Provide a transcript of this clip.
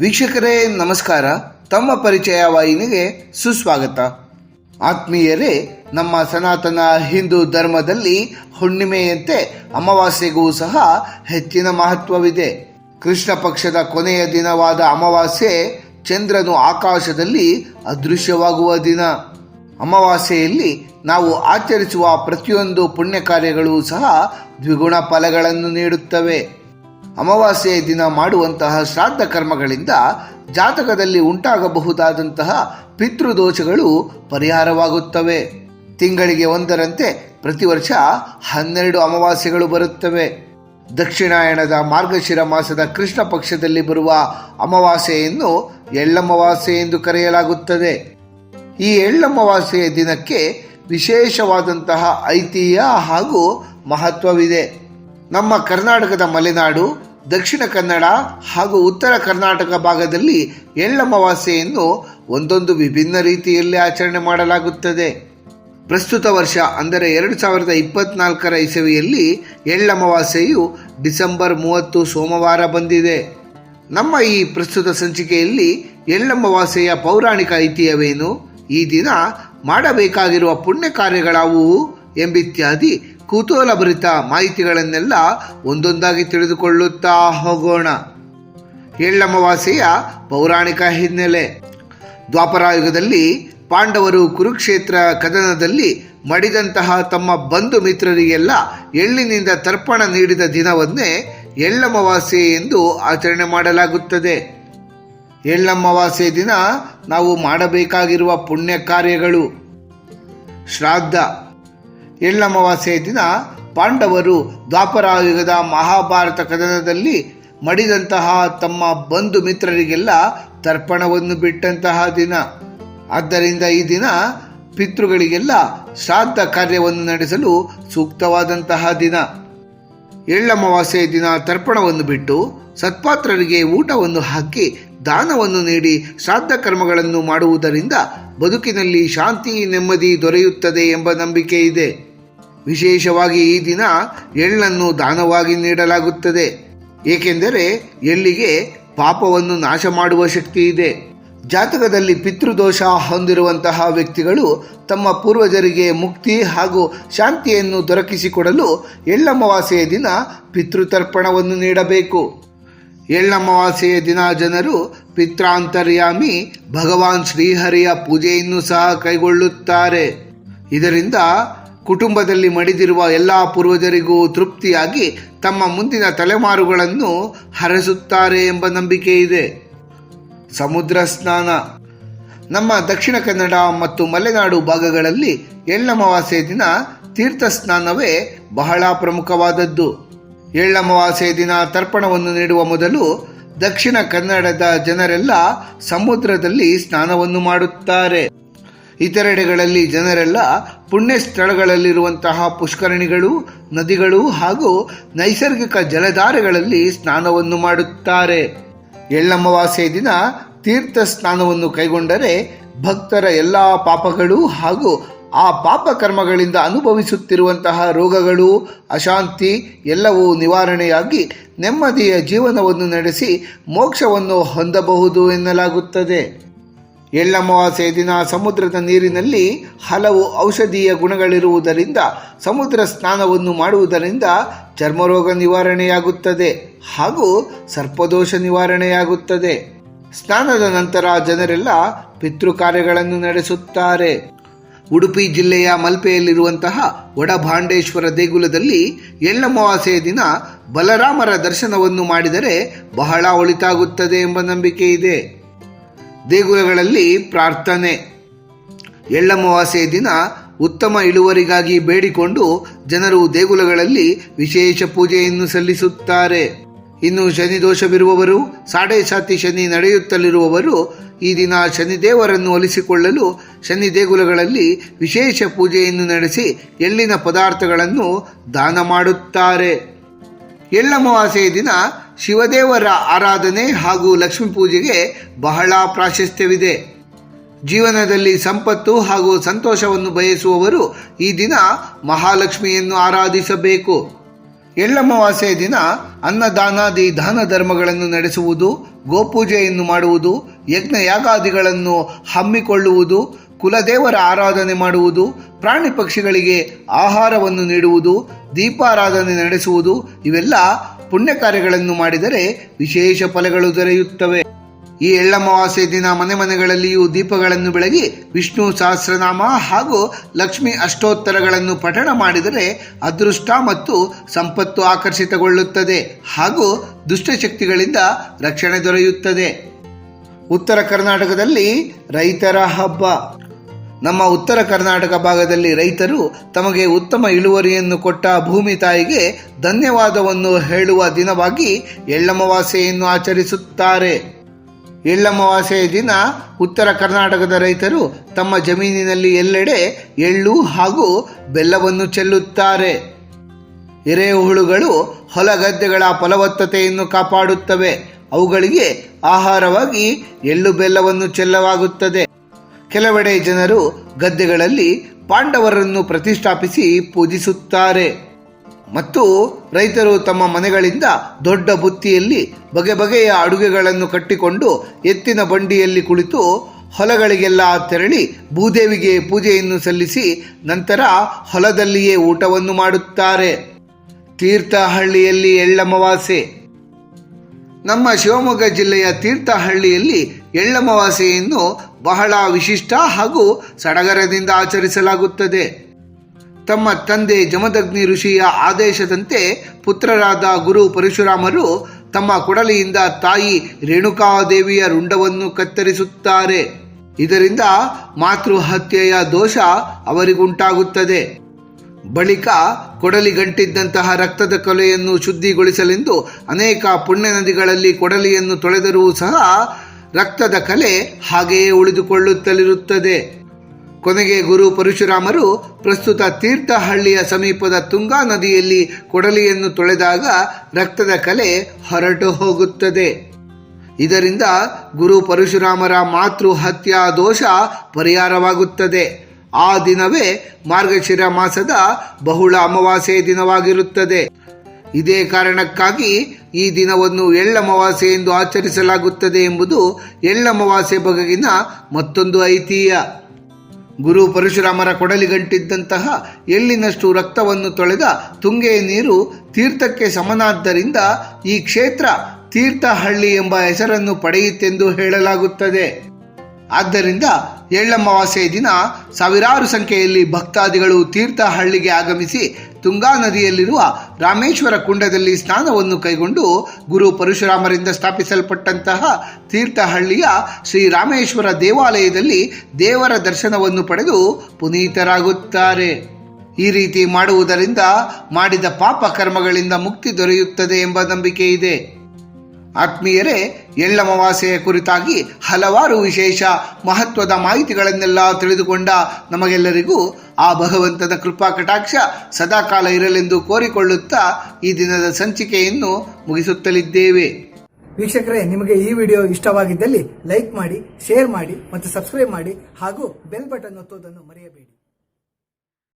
ವೀಕ್ಷಕರೇ, ನಮಸ್ಕಾರ. ತಮ್ಮ ಪರಿಚಯ ವಾಹಿನಿಗೆ ಸುಸ್ವಾಗತ. ಆತ್ಮೀಯರೇ, ನಮ್ಮ ಸನಾತನ ಹಿಂದೂ ಧರ್ಮದಲ್ಲಿ ಹುಣ್ಣಿಮೆಯಂತೆ ಅಮಾವಾಸ್ಯೆಗೂ ಸಹ ಹೆಚ್ಚಿನ ಮಹತ್ವವಿದೆ. ಕೃಷ್ಣ ಪಕ್ಷದ ಕೊನೆಯ ದಿನವಾದ ಅಮಾವಾಸ್ಯೆ ಚಂದ್ರನು ಆಕಾಶದಲ್ಲಿ ಅದೃಶ್ಯವಾಗುವ ದಿನ. ಅಮಾವಾಸ್ಯೆಯಲ್ಲಿ ನಾವು ಆಚರಿಸುವ ಪ್ರತಿಯೊಂದು ಪುಣ್ಯ ಕಾರ್ಯಗಳು ಸಹ ದ್ವಿಗುಣ ಫಲಗಳನ್ನು ನೀಡುತ್ತವೆ. ಅಮಾವಾಸ್ಯೆಯ ದಿನ ಮಾಡುವಂತಹ ಶ್ರಾದ್ದ ಕರ್ಮಗಳಿಂದ ಜಾತಕದಲ್ಲಿ ಉಂಟಾಗಬಹುದಾದಂತಹ ಪಿತೃದೋಷಗಳು ಪರಿಹಾರವಾಗುತ್ತವೆ. ತಿಂಗಳಿಗೆ ಒಂದರಂತೆ ಪ್ರತಿ ವರ್ಷ ಹನ್ನೆರಡು ಅಮಾವಾಸ್ಯೆಗಳು ಬರುತ್ತವೆ. ದಕ್ಷಿಣಾಯಣದ ಮಾರ್ಗಶಿರ ಮಾಸದ ಕೃಷ್ಣ ಪಕ್ಷದಲ್ಲಿ ಬರುವ ಅಮಾವಾಸ್ಯೆಯನ್ನು ಎಳ್ಳಮಾವಾಸ್ಯೆ ಎಂದು ಕರೆಯಲಾಗುತ್ತದೆ. ಈ ಎಳ್ಳಮಾವಾಸ್ಯೆಯ ದಿನಕ್ಕೆ ವಿಶೇಷವಾದಂತಹ ಐತಿಹ್ಯ ಹಾಗೂ ಮಹತ್ವವಿದೆ. ನಮ್ಮ ಕರ್ನಾಟಕದ ಮಲೆನಾಡು, ದಕ್ಷಿಣ ಕನ್ನಡ ಹಾಗೂ ಉತ್ತರ ಕರ್ನಾಟಕ ಭಾಗದಲ್ಲಿ ಎಳ್ಳಮಾವಾಸ್ಯೆಯನ್ನು ಒಂದೊಂದು ವಿಭಿನ್ನ ರೀತಿಯಲ್ಲಿ ಆಚರಣೆ ಮಾಡಲಾಗುತ್ತದೆ. ಪ್ರಸ್ತುತ ವರ್ಷ ಅಂದರೆ ಎರಡು ಸಾವಿರದ ಇಪ್ಪತ್ನಾಲ್ಕರ ಇಸವಿಯಲ್ಲಿ ಎಳ್ಳಮಾವಾಸ್ಯೆಯು ಡಿಸೆಂಬರ್ ಮೂವತ್ತು ಸೋಮವಾರ ಬಂದಿದೆ. ನಮ್ಮ ಈ ಪ್ರಸ್ತುತ ಸಂಚಿಕೆಯಲ್ಲಿ ಎಳ್ಳಮಾವಾಸ್ಯೆಯ ಪೌರಾಣಿಕ ಐತಿಹ್ಯವೇನು ಈ ದಿನ ಮಾಡಬೇಕಾಗಿರುವ ಪುಣ್ಯ ಕಾರ್ಯಗಳಾವುವು ಎಂಬಿತ್ಯಾದಿ ಕುತೂಹಲಭರಿತ ಮಾಹಿತಿಗಳನ್ನೆಲ್ಲ ಒಂದೊಂದಾಗಿ ತಿಳಿದುಕೊಳ್ಳುತ್ತಾ ಹೋಗೋಣ. ಎಳ್ಳಮವಾಸೆಯ ಪೌರಾಣಿಕ ಹಿನ್ನೆಲೆ. ದ್ವಾಪರಾಯುಗದಲ್ಲಿ ಪಾಂಡವರು ಕುರುಕ್ಷೇತ್ರ ಕದನದಲ್ಲಿ ಮಡಿದಂತಹ ತಮ್ಮ ಬಂಧು ಮಿತ್ರರಿಗೆಲ್ಲ ಎಳ್ಳಿನಿಂದ ತರ್ಪಣ ನೀಡಿದ ದಿನವನ್ನೇ ಎಳ್ಳಮವಾಸೆ ಎಂದು ಆಚರಣೆ ಮಾಡಲಾಗುತ್ತದೆ. ಎಳ್ಳಮವಾಸೆ ದಿನ ನಾವು ಮಾಡಬೇಕಾಗಿರುವ ಪುಣ್ಯ ಕಾರ್ಯಗಳು. ಶ್ರಾದ್ದ. ಎಳ್ಳಮಾವಾಸ್ಯೆಯ ದಿನ ಪಾಂಡವರು ದ್ವಾಪರಾಯುಗದ ಮಹಾಭಾರತ ಕದನದಲ್ಲಿ ಮಡಿದಂತಹ ತಮ್ಮ ಬಂಧು ಮಿತ್ರರಿಗೆಲ್ಲ ತರ್ಪಣವನ್ನು ಬಿಟ್ಟಂತಹ ದಿನ. ಆದ್ದರಿಂದ ಈ ದಿನ ಪಿತೃಗಳಿಗೆಲ್ಲ ಶ್ರಾದ್ದ ಕಾರ್ಯವನ್ನು ನಡೆಸಲು ಸೂಕ್ತವಾದಂತಹ ದಿನ. ಎಳ್ಳಮಾವಾಸ್ಯ ದಿನ ತರ್ಪಣವನ್ನು ಬಿಟ್ಟು ಸತ್ಪಾತ್ರರಿಗೆ ಊಟವನ್ನು ಹಾಕಿ ದಾನವನ್ನು ನೀಡಿ ಶ್ರಾದ್ದ ಕರ್ಮಗಳನ್ನು ಮಾಡುವುದರಿಂದ ಬದುಕಿನಲ್ಲಿ ಶಾಂತಿ ನೆಮ್ಮದಿ ದೊರೆಯುತ್ತದೆ ಎಂಬ ನಂಬಿಕೆ ಇದೆ. ವಿಶೇಷವಾಗಿ ಈ ದಿನ ಎಳ್ಳನ್ನು ದಾನವಾಗಿ ನೀಡಲಾಗುತ್ತದೆ. ಏಕೆಂದರೆ ಎಳ್ಳಿಗೆ ಪಾಪವನ್ನು ನಾಶ ಮಾಡುವ ಶಕ್ತಿ ಇದೆ. ಜಾತಕದಲ್ಲಿ ಪಿತೃದೋಷ ಹೊಂದಿರುವಂತಹ ವ್ಯಕ್ತಿಗಳು ತಮ್ಮ ಪೂರ್ವಜರಿಗೆ ಮುಕ್ತಿ ಹಾಗೂ ಶಾಂತಿಯನ್ನು ದೊರಕಿಸಿಕೊಡಲು ಎಳ್ಳಮವಾಸೆಯ ದಿನ ಪಿತೃತರ್ಪಣವನ್ನು ನೀಡಬೇಕು. ಎಳ್ಳಮವಾಸೆಯ ದಿನ ಜನರು ಪಿತ್ರಾಂತರ್ಯಾಮಿ ಭಗವಾನ್ ಶ್ರೀಹರಿಯ ಪೂಜೆಯನ್ನು ಸಹ ಕೈಗೊಳ್ಳುತ್ತಾರೆ. ಇದರಿಂದ ಕುಟುಂಬದಲ್ಲಿ ಮಡಿದಿರುವ ಎಲ್ಲ ಪೂರ್ವಜರಿಗೂ ತೃಪ್ತಿಯಾಗಿ ತಮ್ಮ ಮುಂದಿನ ತಲೆಮಾರುಗಳನ್ನು ಹರಸುತ್ತಾರೆ ಎಂಬ ನಂಬಿಕೆ ಇದೆ. ಸಮುದ್ರ ಸ್ನಾನ. ನಮ್ಮ ದಕ್ಷಿಣ ಕನ್ನಡ ಮತ್ತು ಮಲೆನಾಡು ಭಾಗಗಳಲ್ಲಿ ಎಳ್ಳಮವಾಸೆ ದಿನ ತೀರ್ಥ ಸ್ನಾನವೇ ಬಹಳ ಪ್ರಮುಖವಾದದ್ದು. ಎಳ್ಳಮವಾಸೆ ದಿನ ತರ್ಪಣವನ್ನು ನೀಡುವ ಮೊದಲು ದಕ್ಷಿಣ ಕನ್ನಡದ ಜನರೆಲ್ಲ ಸಮುದ್ರದಲ್ಲಿ ಸ್ನಾನವನ್ನು ಮಾಡುತ್ತಾರೆ. ಇತರೆಡೆಗಳಲ್ಲಿ ಜನರೆಲ್ಲ ಪುಣ್ಯ ಸ್ಥಳಗಳಲ್ಲಿರುವಂತಹ ಪುಷ್ಕರಣಿಗಳು, ನದಿಗಳು ಹಾಗೂ ನೈಸರ್ಗಿಕ ಜಲಧಾರೆಗಳಲ್ಲಿ ಸ್ನಾನವನ್ನು ಮಾಡುತ್ತಾರೆ. ಎಳ್ಳಮವಾಸೆ ದಿನ ತೀರ್ಥ ಸ್ನಾನವನ್ನು ಕೈಗೊಂಡರೆ ಭಕ್ತರ ಎಲ್ಲ ಪಾಪಗಳು ಹಾಗೂ ಆ ಪಾಪ ಕರ್ಮಗಳಿಂದ ಅನುಭವಿಸುತ್ತಿರುವಂತಹ ರೋಗಗಳು, ಅಶಾಂತಿ ಎಲ್ಲವೂ ನಿವಾರಣೆಯಾಗಿ ನೆಮ್ಮದಿಯ ಜೀವನವನ್ನು ನಡೆಸಿ ಮೋಕ್ಷವನ್ನು ಹೊಂದಬಹುದು ಎನ್ನಲಾಗುತ್ತದೆ. ಎಳ್ಳಮಾವಾಸ್ಯೆಯ ದಿನ ಸಮುದ್ರದ ನೀರಿನಲ್ಲಿ ಹಲವು ಔಷಧೀಯ ಗುಣಗಳಿರುವುದರಿಂದ ಸಮುದ್ರ ಸ್ನಾನವನ್ನು ಮಾಡುವುದರಿಂದ ಚರ್ಮರೋಗ ನಿವಾರಣೆಯಾಗುತ್ತದೆ ಹಾಗೂ ಸರ್ಪದೋಷ ನಿವಾರಣೆಯಾಗುತ್ತದೆ. ಸ್ನಾನದ ನಂತರ ಜನರೆಲ್ಲ ಪಿತೃ ಕಾರ್ಯಗಳನ್ನು ನಡೆಸುತ್ತಾರೆ. ಉಡುಪಿ ಜಿಲ್ಲೆಯ ಮಲ್ಪೆಯಲ್ಲಿರುವಂತಹ ವಡಭಾಂಡೇಶ್ವರ ದೇಗುಲದಲ್ಲಿ ಎಳ್ಳಮಾವಾಸ್ಯೆಯ ದಿನ ಬಲರಾಮರ ದರ್ಶನವನ್ನು ಮಾಡಿದರೆ ಬಹಳ ಒಳಿತಾಗುತ್ತದೆ ಎಂಬ ನಂಬಿಕೆ ಇದೆ. ದೇಗುಲಗಳಲ್ಲಿ ಪ್ರಾರ್ಥನೆ. ಎಳ್ಳಮಾವಾಸ್ಯೆಯ ದಿನ ಉತ್ತಮ ಇಳುವರಿಗಾಗಿ ಬೇಡಿಕೊಂಡು ಜನರು ದೇಗುಲಗಳಲ್ಲಿ ವಿಶೇಷ ಪೂಜೆಯನ್ನು ಸಲ್ಲಿಸುತ್ತಾರೆ. ಇನ್ನು ಶನಿ ದೋಷವಿರುವವರು, ಸಾಡೆ ಸಾತಿ ಶನಿ ನಡೆಯುತ್ತಲಿರುವವರು ಈ ದಿನ ಶನಿದೇವರನ್ನು ಒಲಿಸಿಕೊಳ್ಳಲು ಶನಿ ದೇಗುಲಗಳಲ್ಲಿ ವಿಶೇಷ ಪೂಜೆಯನ್ನು ನಡೆಸಿ ಎಳ್ಳಿನ ಪದಾರ್ಥಗಳನ್ನು ದಾನ ಮಾಡುತ್ತಾರೆ. ಎಳ್ಳಮವಾಸೆಯ ದಿನ ಶಿವದೇವರ ಆರಾಧನೆ ಹಾಗೂ ಲಕ್ಷ್ಮೀ ಪೂಜೆಗೆ ಬಹಳ ಪ್ರಾಶಸ್ತ್ಯವಿದೆ. ಜೀವನದಲ್ಲಿ ಸಂಪತ್ತು ಹಾಗೂ ಸಂತೋಷವನ್ನು ಬಯಸುವವರು ಈ ದಿನ ಮಹಾಲಕ್ಷ್ಮಿಯನ್ನು ಆರಾಧಿಸಬೇಕು. ಎಳ್ಳಮಾವಾಸ್ಯೆಯ ದಿನ ಅನ್ನದಾನಾದಿ ದಾನ ಧರ್ಮಗಳನ್ನು ನಡೆಸುವುದು, ಗೋಪೂಜೆಯನ್ನು ಮಾಡುವುದು ಯಜ್ಞ ಯಾಗಾದಿಗಳನ್ನು ಹಮ್ಮಿಕೊಳ್ಳುವುದು, ಕುಲದೇವರ ಆರಾಧನೆ ಮಾಡುವುದು, ಪ್ರಾಣಿ ಪಕ್ಷಿಗಳಿಗೆ ಆಹಾರವನ್ನು ನೀಡುವುದು, ದೀಪಾರಾಧನೆ ನಡೆಸುವುದು, ಇವೆಲ್ಲ ಪುಣ್ಯ ಕಾರ್ಯಗಳನ್ನು ಮಾಡಿದರೆ ವಿಶೇಷ ಫಲಗಳು ದೊರೆಯುತ್ತವೆ. ಈ ಎಳ್ಳಮಾವಾಸ್ಯ ದಿನ ಮನೆ ಮನೆಗಳಲ್ಲಿಯೂ ದೀಪಗಳನ್ನು ಬೆಳಗಿ ವಿಷ್ಣು ಸಹಸ್ರನಾಮ ಹಾಗೂ ಲಕ್ಷ್ಮಿ ಅಷ್ಟೋತ್ತರಗಳನ್ನು ಪಠಣ ಮಾಡಿದರೆ ಅದೃಷ್ಟ ಮತ್ತು ಸಂಪತ್ತು ಆಕರ್ಷಿತಗೊಳ್ಳುತ್ತದೆ ಹಾಗೂ ದುಷ್ಟಶಕ್ತಿಗಳಿಂದ ರಕ್ಷಣೆ ದೊರೆಯುತ್ತದೆ. ಉತ್ತರ ಕರ್ನಾಟಕದಲ್ಲಿ ರೈತರ ಹಬ್ಬ. ನಮ್ಮ ಉತ್ತರ ಕರ್ನಾಟಕ ಭಾಗದಲ್ಲಿ ರೈತರು ತಮಗೆ ಉತ್ತಮ ಇಳುವರಿಯನ್ನು ಕೊಟ್ಟ ಭೂಮಿ ತಾಯಿಗೆ ಧನ್ಯವಾದವನ್ನು ಹೇಳುವ ದಿನವಾಗಿ ಎಳ್ಳಮವಾಸೆಯನ್ನು ಆಚರಿಸುತ್ತಾರೆ. ಎಳ್ಳಮವಾಸೆಯ ದಿನ ಉತ್ತರ ಕರ್ನಾಟಕದ ರೈತರು ತಮ್ಮ ಜಮೀನಿನಲ್ಲಿ ಎಲ್ಲೆಡೆ ಎಳ್ಳು ಹಾಗೂ ಬೆಲ್ಲವನ್ನು ಚೆಲ್ಲುತ್ತಾರೆ. ಎರೆಹುಳುಗಳು ಹೊಲ ಗದ್ದೆಗಳ ಫಲವತ್ತತೆಯನ್ನು ಕಾಪಾಡುತ್ತವೆ. ಅವುಗಳಿಗೆ ಆಹಾರವಾಗಿ ಎಳ್ಳು ಬೆಲ್ಲವನ್ನು ಚೆಲ್ಲಲಾಗುತ್ತದೆ ಕೆಲವೆಡೆ ಜನರು ಗದ್ದೆಗಳಲ್ಲಿ ಪಾಂಡವರನ್ನು ಪ್ರತಿಷ್ಠಾಪಿಸಿ ಪೂಜಿಸುತ್ತಾರೆ. ಮತ್ತು ರೈತರು ತಮ್ಮ ಮನೆಗಳಿಂದ ದೊಡ್ಡ ಬುತ್ತಿಯಲ್ಲಿ ಬಗೆ ಬಗೆಯ ಅಡುಗೆಗಳನ್ನು ಕಟ್ಟಿಕೊಂಡು ಎತ್ತಿನ ಬಂಡಿಯಲ್ಲಿ ಕುಳಿತು ಹೊಲಗಳಿಗೆಲ್ಲ ತೆರಳಿ ಭೂದೇವಿಗೆ ಪೂಜೆಯನ್ನು ಸಲ್ಲಿಸಿ ನಂತರ ಹೊಲದಲ್ಲಿಯೇ ಊಟವನ್ನು ಮಾಡುತ್ತಾರೆ. ತೀರ್ಥಹಳ್ಳಿಯಲ್ಲಿ ಎಳ್ಳಮವಾಸೆ. ನಮ್ಮ ಶಿವಮೊಗ್ಗ ಜಿಲ್ಲೆಯ ತೀರ್ಥಹಳ್ಳಿಯಲ್ಲಿ ಎಳ್ಳಮವಾಸೆಯನ್ನು ಬಹಳ ವಿಶಿಷ್ಟ ಹಾಗೂ ಸಡಗರದಿಂದ ಆಚರಿಸಲಾಗುತ್ತದೆ. ತಮ್ಮ ತಂದೆ ಜಮದಗ್ನಿ ಋಷಿಯ ಆದೇಶದಂತೆ ಪುತ್ರರಾದ ಗುರು ಪರಶುರಾಮರು ತಮ್ಮ ಕೊಡಲಿಯಿಂದ ತಾಯಿ ರೇಣುಕಾದೇವಿಯ ರುಂಡವನ್ನು ಕತ್ತರಿಸುತ್ತಾರೆ. ಇದರಿಂದ ಮಾತೃಹತ್ಯೆಯ ದೋಷ ಅವರಿಗುಂಟಾಗುತ್ತದೆ. ಬಳಿಕ ಕೊಡಲಿ ಗಂಟಿದ್ದಂತಹ ರಕ್ತದ ಕೊಲೆಯನ್ನು ಶುದ್ಧಿಗೊಳಿಸಲೆಂದು ಅನೇಕ ಪುಣ್ಯ ನದಿಗಳಲ್ಲಿ ಕೊಡಲಿಯನ್ನು ತೊಳೆದರೂ ಸಹ ರಕ್ತದ ಕಲೆ ಹಾಗೆಯೇ ಉಳಿದುಕೊಳ್ಳುತ್ತಲಿರುತ್ತದೆ. ಕೊನೆಗೆ ಗುರು ಪರಶುರಾಮರು ಪ್ರಸ್ತುತ ತೀರ್ಥಹಳ್ಳಿಯ ಸಮೀಪದ ತುಂಗಾ ನದಿಯಲ್ಲಿ ಕೊಡಲಿಯನ್ನು ತೊಳೆದಾಗ ರಕ್ತದ ಕಲೆ ಹೊರಟು ಹೋಗುತ್ತದೆ. ಇದರಿಂದ ಗುರು ಪರಶುರಾಮರ ಮಾತೃ ಹತ್ಯಾ ದೋಷ ಪರಿಹಾರವಾಗುತ್ತದೆ. ಆ ದಿನವೇ ಮಾರ್ಗಶಿರ ಮಾಸದ ಬಹುಳ ಅಮಾವಾಸ್ಯೆ ದಿನವಾಗಿರುತ್ತದೆ. ಇದೇ ಕಾರಣಕ್ಕಾಗಿ ಈ ದಿನವನ್ನು ಎಳ್ಳಮವಾಸೆ ಎಂದು ಆಚರಿಸಲಾಗುತ್ತದೆ ಎಂಬುದು ಎಳ್ಳಮವಾಸೆ ಬಗೆಗಿನ ಮತ್ತೊಂದು ಐತಿಹ್ಯ. ಗುರು ಪರಶುರಾಮರ ಕೊಡಲಿಗಂಟಿದ್ದಂತಹ ಎಳ್ಳಿನಷ್ಟು ರಕ್ತವನ್ನು ತೊಳೆದ ತುಂಗೆಯ ನೀರು ತೀರ್ಥಕ್ಕೆ ಸಮನಾದ್ದರಿಂದ ಈ ಕ್ಷೇತ್ರ ತೀರ್ಥಹಳ್ಳಿ ಎಂಬ ಹೆಸರನ್ನು ಪಡೆಯಿತೆಂದು ಹೇಳಲಾಗುತ್ತದೆ. ಆದ್ದರಿಂದ ಎಳ್ಳಮವಾಸೆ ದಿನ ಸಾವಿರಾರು ಸಂಖ್ಯೆಯಲ್ಲಿ ಭಕ್ತಾದಿಗಳು ತೀರ್ಥಹಳ್ಳಿಗೆ ಆಗಮಿಸಿ ತುಂಗಾ ನದಿಯಲ್ಲಿರುವ ರಾಮೇಶ್ವರ ಕುಂಡದಲ್ಲಿ ಸ್ನಾನವನ್ನು ಕೈಗೊಂಡು ಗುರು ಪರಶುರಾಮರಿಂದ ಸ್ಥಾಪಿಸಲ್ಪಟ್ಟಂತಹ ತೀರ್ಥಹಳ್ಳಿಯ ಶ್ರೀ ರಾಮೇಶ್ವರ ದೇವಾಲಯದಲ್ಲಿ ದೇವರ ದರ್ಶನವನ್ನು ಪಡೆದು ಪುನೀತರಾಗುತ್ತಾರೆ. ಈ ರೀತಿ ಮಾಡುವುದರಿಂದ ಮಾಡಿದ ಪಾಪ ಕರ್ಮಗಳಿಂದ ಮುಕ್ತಿ ದೊರೆಯುತ್ತದೆ ಎಂಬ ನಂಬಿಕೆ ಇದೆ ಆತ್ಮೀಯರೇ, ಎಳ್ಳಮವಾಸೆಯ ಕುರಿತಾಗಿ ಹಲವಾರು ವಿಶೇಷ ಮಹತ್ವದ ಮಾಹಿತಿಗಳನ್ನೆಲ್ಲ ತಿಳಿದುಕೊಂಡ ನಮಗೆಲ್ಲರಿಗೂ ಆ ಭಗವಂತನ ಕೃಪಾ ಕಟಾಕ್ಷ ಸದಾಕಾಲ ಇರಲೆಂದು ಕೋರಿಕೊಳ್ಳುತ್ತಾ ಈ ದಿನದ ಸಂಚಿಕೆಯನ್ನು ಮುಗಿಸುತ್ತಲಿದ್ದೇವೆ. ವೀಕ್ಷಕರೇ, ನಿಮಗೆ ಈ ವಿಡಿಯೋ ಇಷ್ಟವಾಗಿದ್ದಲ್ಲಿ ಲೈಕ್ ಮಾಡಿ, ಶೇರ್ ಮಾಡಿ ಮತ್ತು ಸಬ್ಸ್ಕ್ರೈಬ್ ಮಾಡಿ ಹಾಗೂ ಬೆಲ್ ಬಟನ್ ಒತ್ತುವುದನ್ನು ಮರೆಯಬೇಡಿ.